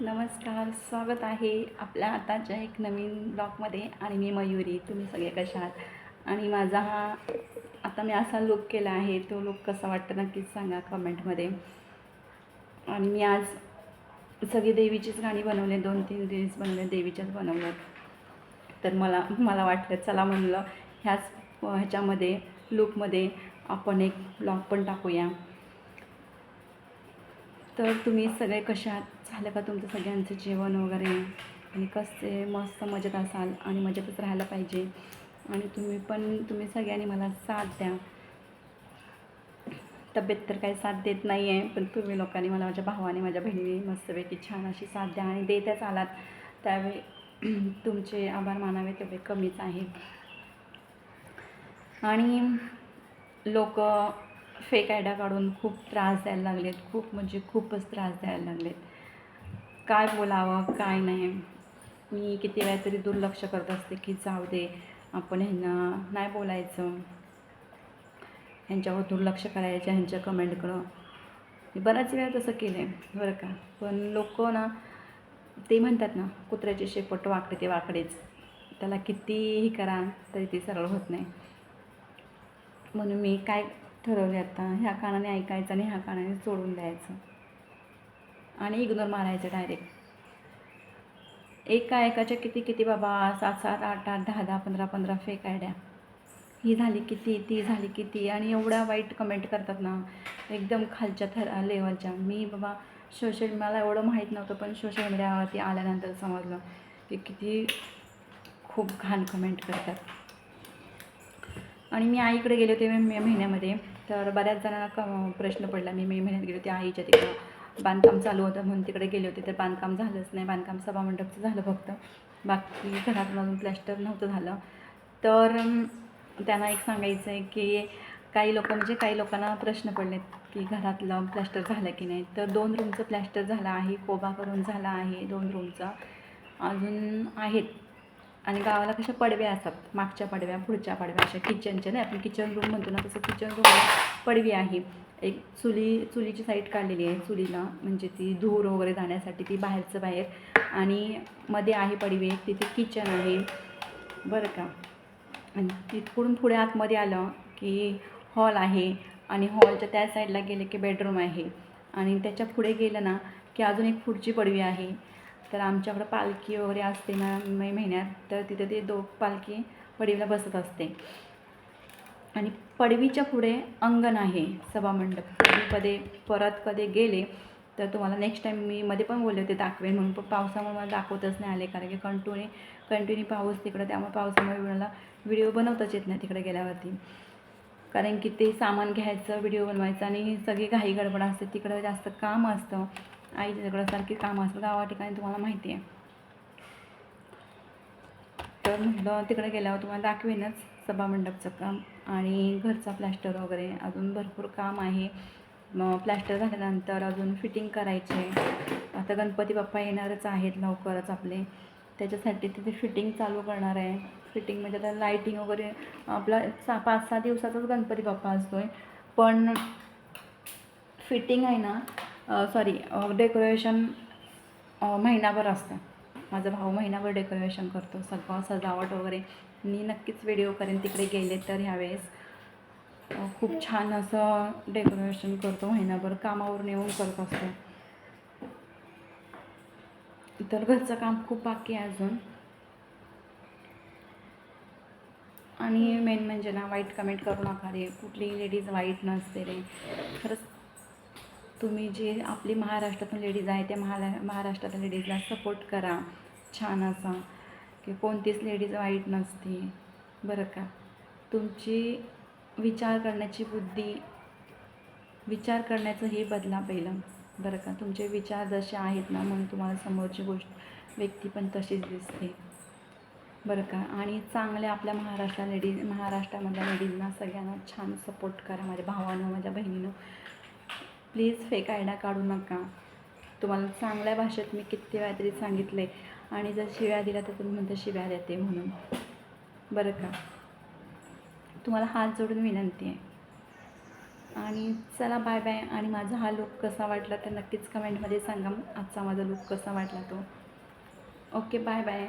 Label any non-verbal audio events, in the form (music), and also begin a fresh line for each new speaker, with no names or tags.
नमस्कार स्वागत आहे आपल्या आताच्या एक नवीन ब्लॉगमध्ये. आणि मी मयुरी तुम्ही सगळे कशा आहात? आणि माझा हा आता मी असा लुक केला आहे तो लुक कसा वाटतं नक्कीच सांगा कमेंटमध्ये आणि मी आज सगळी देवीचीच गाणी बनवले दोन तीन रील्स बनवले देवीच्याच बनवलं. तर मला मला वाटलं चला म्हणलं ह्याच ह्याच्यामध्ये लुकमध्ये आपण एक ब्लॉग पण टाकूया. तर तुम्ही सगळे कशा आहात? झालं का तुमचं सगळ्यांचं जेवण वगैरे? आणि कसे मस्त मजेत असाल आणि मजेतच राहायला पाहिजे. आणि तुम्ही पण तुम्ही सगळ्यांनी मला साथ द्या. तब्येत तर काही साथ देत नाही आहे पण तुम्ही लोकांनी मला माझ्या भावाने माझ्या बहिणीने मस्तपैकी छान अशी साथ द्या आणि देतच आलात. त्यावेळी (clears throat) तुमचे आभार मानावे तेवढे कमीच आहे आणि लोक फेक आयडा काढून खूप त्रास द्यायला लागलेत. खूप म्हणजे खूपच त्रास द्यायला लागलेत. काय बोलावं काय नाही. मी किती वेळा तरी दुर्लक्ष करत असते की जाऊ दे आपण ह्यांना नाही बोलायचं. ह्यांच्यावर दुर्लक्ष करायचं ह्यांच्या कमेंटकडं. मी बऱ्याच वेळा तसं केलं आहे बरं का. पण लोक ना ते म्हणतात ना कुत्र्याचे शेपट वाकडे ते वाकडेच. त्याला कितीही करा तरी ते सरळ होत नाही. म्हणून मी काय ठरवले आता? ह्या कानाने ऐकायचं आणि ह्या कानाने सोडून द्यायचं. आणि इग्नोर मारायचं डायरेक्ट. एका एकाच्या किती किती बाबा सात सात आठ आठ दहा दहा पंधरा पंधरा फेक आयड्या. ही झाली किती ती झाली किती? आणि एवढ्या वाईट कमेंट करतात ना एकदम खालच्या थर लेवलच्या मी बाबा सोशल मला एवढं माहीत नव्हतं पण सोशल मीडियावरती आल्यानंतर समजलं की किती खूप घाण कमेंट करतात. आणि मी आईकडे गेले होते मे महिन्यामध्ये तर बऱ्याच जणांना क प्रश्न पडला. मी मे महिन्यात गेले होते आईच्या तिकडं. बांधकाम चालू होतं म्हणून तिकडे गेले होते तर बांधकाम झालंच नाही. बांधकाम सभामंडपचं झालं फक्त. बाकी घरातून अजून प्लॅस्टर नव्हतं झालं. तर त्यांना एक सांगायचं आहे की काही लोक म्हणजे काही लोकांना प्रश्न पडलेत की घरातलं प्लॅस्टर झालं की नाही. तर दोन रूमचं प्लॅस्टर झालं आहे कोबा करून झाला आहे दोन रूमचा. अजून आहेत. आणि गावाला कशा पडव्या असतात मागच्या पडव्या पुढच्या पडव्या अशा किचनच्या नाही आपण किचन रूम म्हणतो ना तसं किचन रूम पडवी आहे. एक चुली चुलीची साईड काढलेली आहे. चुलीला म्हणजे ती धूर वगैरे जाण्यासाठी ती बाहेरचं बाहेर. आणि मध्ये आहे पडवी तिथे किचन आहे. बरं का? आणि तिथून पुढे आतमध्ये आलं की हॉल आहे. आणि हॉलच्या त्या साईडला गेले की बेडरूम आहे. आणि त्याच्या पुढे गेलं ना की अजून एक पुढची पडवी आहे. तर आमच्याकडं पालखी वगैरे असते ना मे महिन्यात. तर तिथे ते दो पालखी पडवीला बसत असते. आणि पडवीच्या पुढे अंगण आहे सभामंडप. तुम्ही कधी परत कधी गेले तर तुम्हाला नेक्स्ट टाईम मी मध्ये पण बोलले होते दाखवेन म्हणून पण पावसामुळे मला दाखवतच नाही आले कारण की कंटिन्यू कंटिन्यू पाऊस तिकडं त्यामुळे पावसामुळे मला व्हिडिओ बनवताच येत नाही तिकडे गेल्यावरती. कारण की ते सामान घ्यायचं व्हिडिओ बनवायचं आणि सगळी घाई गडबड असते तिकडं जास्त काम असतं. आईच्या तिकडं सारखी कामं असतं गावा ठिकाणी तुम्हाला माहिती आहे. तर म्हटलं तिकडे गेल्यावर तुम्हाला दाखवेनच सभामंडपचं काम आणि घरचा प्लॅस्टर वगैरे. अजून भरपूर काम आहे. मग प्लॅस्टर झाल्यानंतर अजून फिटिंग करायचे. आता गणपती बाप्पा येणारच आहेत लवकरच आपले. त्याच्यासाठी तिथे फिटिंग चालू करणार आहे. फिटिंग म्हणजे आता लाईटिंग वगैरे आपला सा पाच सहा दिवसाचाच गणपती बाप्पा असतो आहे पण फिटिंग आहे ना सॉरी डेकोरेशन महिनाभर असतं. माझा भाऊ महिनाभर डेकोरेशन करतो. सगळं सजावट वगैरे. मी नक्कीच व्हिडिओ करेन. तिकडे गेले तर ह्यावेळेस. खूप छान असं डेकोरेशन करतो. महिनाभर कामावरून येऊन करत असतो. तर घरचं काम खूप बाकी आहे अजून. आणि मेन म्हणजे ना वाईट कमेंट करू नका रे. कुठलीही लेडीज वाईट नसते रे. खरंच तुम्ही जे आपली महाराष्ट्रातून लेडीज आहे त्या महा महाराष्ट्रातल्या लेडीजला सपोर्ट करा. छान असा की कोणतीच लेडीज वाईट नसते. बरं का? तुमची विचार करण्याची बुद्धी विचार करण्याचं हे बदला पहिलं. बरं का? तुमचे विचार जसे आहेत ना म्हणून तुम्हाला समोरची गोष्ट व्यक्ती पण तशीच दिसते. बरं का? आणि चांगल्या आपल्या महाराष्ट्र लेडीज महाराष्ट्रामधल्या लेडीजना सगळ्यांना छान सपोर्ट करा माझ्या भावानं माझ्या बहिणीनं. प्लीज फेक आयडा काढू नका. तुम्हाला चांगल्या भाषेत मी किती वेळा तरी सांगितलं आहे आणि जर शिव्या दिल्या तर तुम्ही म्हणता शिव्या देते म्हणून. बरं का? तुम्हाला हात जोडून विनंती आहे. आणि चला बाय बाय आणि माझा हा लुक कसा वाटला तर नक्कीच कमेंटमध्ये सांगा. आजचा माझा लुक कसा वाटला तो? Okay bye bye